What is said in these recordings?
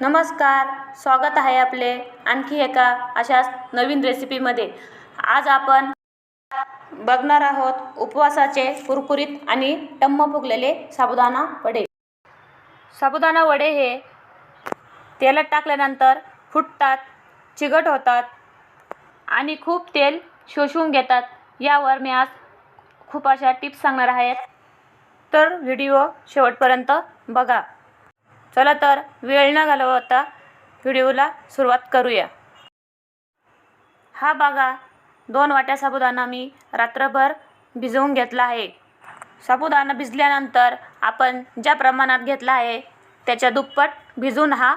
नमस्कार स्वागत आहे आपले आणखी एका अशाच नवीन रेसिपीमध्ये आज आपण बघणार आहोत उपवासाचे कुरकुरीत आणि टम्म फुगलेले साबुदाणा वडे. साबुदाणा वडे हे तेलात टाकल्यानंतर फुटतात चिकट होतात आणि खूप तेल शोषून घेतात. यावर मी आज खूप अशा टिप्स सांगणार आहेत तर व्हिडिओ शेवटपर्यंत बघा. चला तर वेळ न घालवता व्हिडिओला सुरुवात करूया. हा बघा दोन वाट्या साबुदाणा मी रात्रभर भिजवून घेतला आहे. साबुदाणा भिजल्यानंतर आपण ज्या प्रमाणात घेतला आहे त्याच्या दुप्पट भिजून हा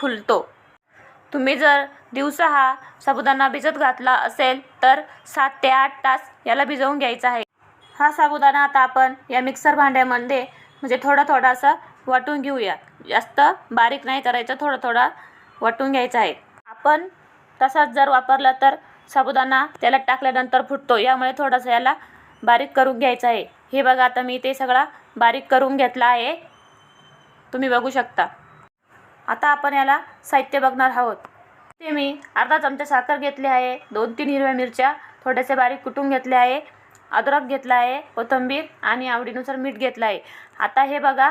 फुलतो. तुम्ही जर दिवसा हा साबुदाणा भिजत घातला असेल तर सात ते आठ तास याला भिजवून घ्यायचा आहे. हा साबुदाणा आता आपण या मिक्सर भांड्यामध्ये म्हणजे थोडा थोडासा वाटून घेऊया. जास्त बारीक नाही करायचं थोडा थोडा वाटून घ्यायचा आहे. आपण तसाच जर वापरला तर साबुदाणा त्याला टाकल्यानंतर फुटतो यामुळे थोडासा याला बारीक करून घ्यायचा आहे. हे बघा आता मी ते सगळा बारीक करून घेतला आहे. तुम्ही बघू शकता. आता आपण याला साहित्य बघणार आहोत. ते मी अर्धा चमचा साखर घेतली आहे दोन तीन हिरव्या मिरच्या थोडेसे बारीक कुटून घेतले आहे अद्रक घेतला आहे कोथिंबीर आणि आवडीनुसार मीठ घेतलं आहे. आता हे बघा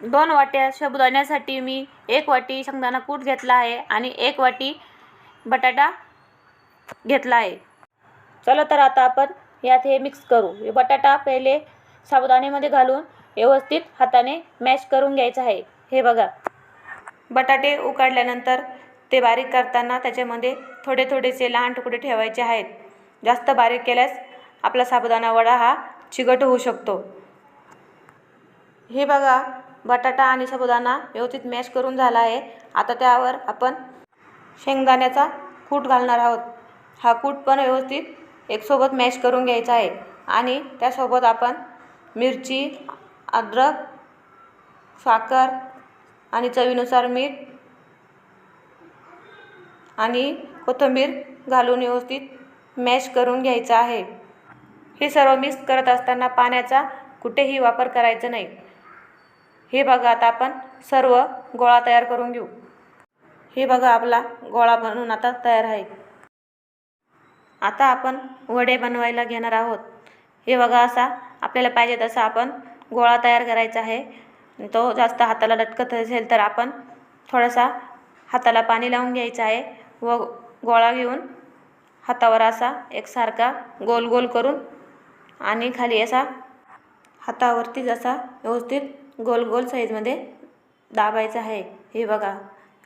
दोन वाट्या साबुदाण्यासाठी मी एक वाटी शेंगदाणा कूट घेतला आहे आणि एक वाटी बटाटा घेतला आहे. चला तर आता आपण यात हे मिक्स करू. बटाटा पहिले साबुदाण्यामध्ये घालून व्यवस्थित हाताने मॅश करून घ्यायचं आहे. हे बघा. बटाटे उकाडल्यानंतर ते बारीक करताना त्याच्यामध्ये थोडे थोडेसे लहान तुकडे ठेवायचे आहेत. जास्त बारीक केल्यास आपला साबुदाणा वडा हा चिकट होऊ शकतो. हे बघा. बटाटा आणि साबुदाणा व्यवस्थित मॅश करून झाला आहे. आता त्यावर आपण शेंगदाण्याचा कूट घालणार आहोत. हा कूट पण व्यवस्थित एकसोबत मॅश करून घ्यायचा आहे. आणि त्यासोबत आपण मिरची अद्रक साखर आणि चवीनुसार मीठ आणि कोथिंबीर घालून व्यवस्थित मॅश करून घ्यायचं आहे. हे सर्व मिक्स करत असताना पाण्याचा कुठेही वापर करायचा नाही. हे बघा आता आपण सर्व गोळा तयार करून घेऊ. हे बघा आपला गोळा बनवून आता तयार आहे. आता आपण वडे बनवायला घेणार आहोत. हे बघा असा आपल्याला पाहिजे तसा आपण गोळा तयार करायचा आहे. तो जास्त हाताला लटकत असेल तर आपण थोडासा हाताला पाणी लावून घ्यायचं आहे व गोळा घेऊन हातावर असा एकसारखा गोल गोल करून आणि खाली असा हातावरतीच असा व्यवस्थित गोल गोल साईजमध्ये दाबायचा आहे. हे बघा.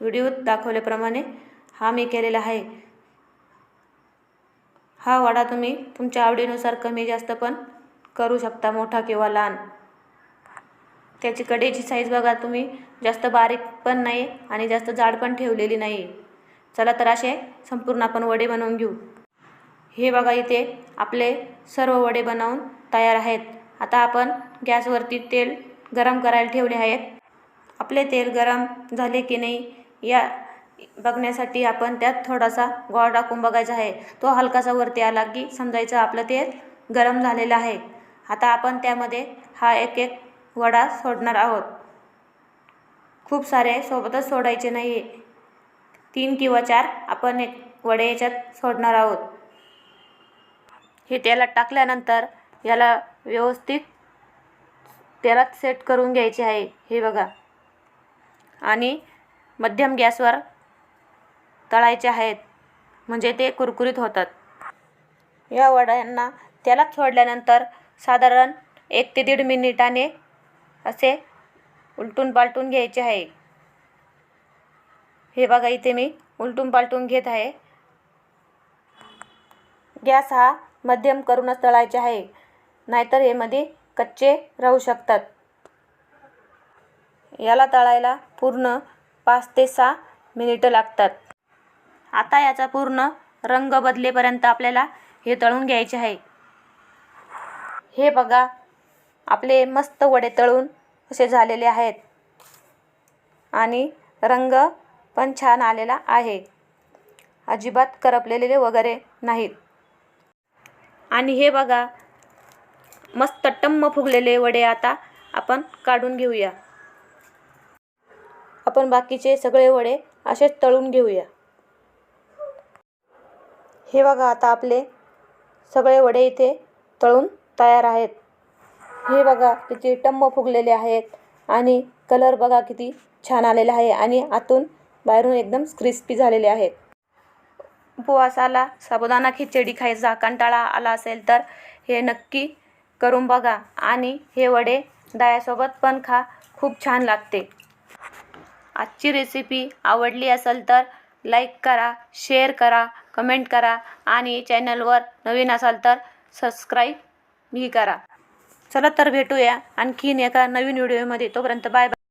व्हिडिओत दाखवल्याप्रमाणे हा मी केलेला आहे. हा वडा तुम्ही तुमच्या आवडीनुसार कमी जास्त पण करू शकता मोठा किंवा लहान. त्याची कडेची साईज बघा तुम्ही. जास्त बारीक पण नाही आणि जास्त जाड पण ठेवलेली नाही. चला तर असे संपूर्ण आपण वडे बनवून घेऊ. हे बघा इथे आपले सर्व वडे बनवून तयार आहेत. आता आपण गॅसवरती तेल गरम करायला ठेवले आहेत. आपले तेल गरम झाले की नाही या बघण्यासाठी आपण त्यात थोडासा गोळा टाकून बघायचा आहे. तो हलकासा वरती आला की समजायचं आपलं तेल गरम झालेलं आहे. आता आपण त्यामध्ये हा एक एक वडा सोडणार आहोत. खूप सारे सोबतच सोडायचे नाही. तीन किंवा चार आपण एक वडे याच्यात सोडणार आहोत. हे तेलात टाकल्यानंतर याला व्यवस्थित तेलात सेट करून घ्यायचे आहे. हे बघा. आणि मध्यम गॅसवर तळायचे आहेत. म्हणजे ते कुरकुरीत होतात. या वड्यांना तेलात सोडल्यानंतर साधारण एक ते दीड मिनिटाने असे उलटून पालटून घ्यायचे आहे. हे बघा इथे मी उलटून पालटून घेत आहे. गॅस हा मध्यम करूनच तळायचे आहे. नाहीतर हे मध्ये कच्चे राहू शकतात. याला तळायला पूर्ण पाच ते सहा मिनिटं लागतात. आता याचा पूर्ण रंग बदलेपर्यंत आपल्याला हे तळून घ्यायचे आहे. हे बघा आपले मस्त वडे तळून असे झालेले आहेत. आणि रंग पण छान आलेला आहे. अजिबात करपलेले वगैरे नाहीत. आणि हे बघा मस्त टम्म फुगलेले वडे आता आपण काढून घेऊया. आपण बाकीचे सगळे वडे असेच तळून घेऊया. हे बघा आता आपले सगळे वडे इथे तळून तयार आहेत. हे बघा किती टम्म फुगलेले आहेत आणि कलर बघा किती छान आलेला आहे आणि आतून बाहेरून एकदम क्रिस्पी झालेले आहेत. उपवासाला साबुदाणा खिचडी खायचा कंटाळा आला असेल तर हे नक्की करून बघा. आणि हे वडे दह्यासोबत पण खा. खूप छान लागते. आजची रेसिपी आवडली असेल तर लाईक करा शेअर करा कमेंट करा आणि चॅनलवर नवीन असाल तर सबस्क्राईबही करा. चला तर भेटूया आणखीन एका नवीन व्हिडिओमध्ये तोपर्यंत बाय बाय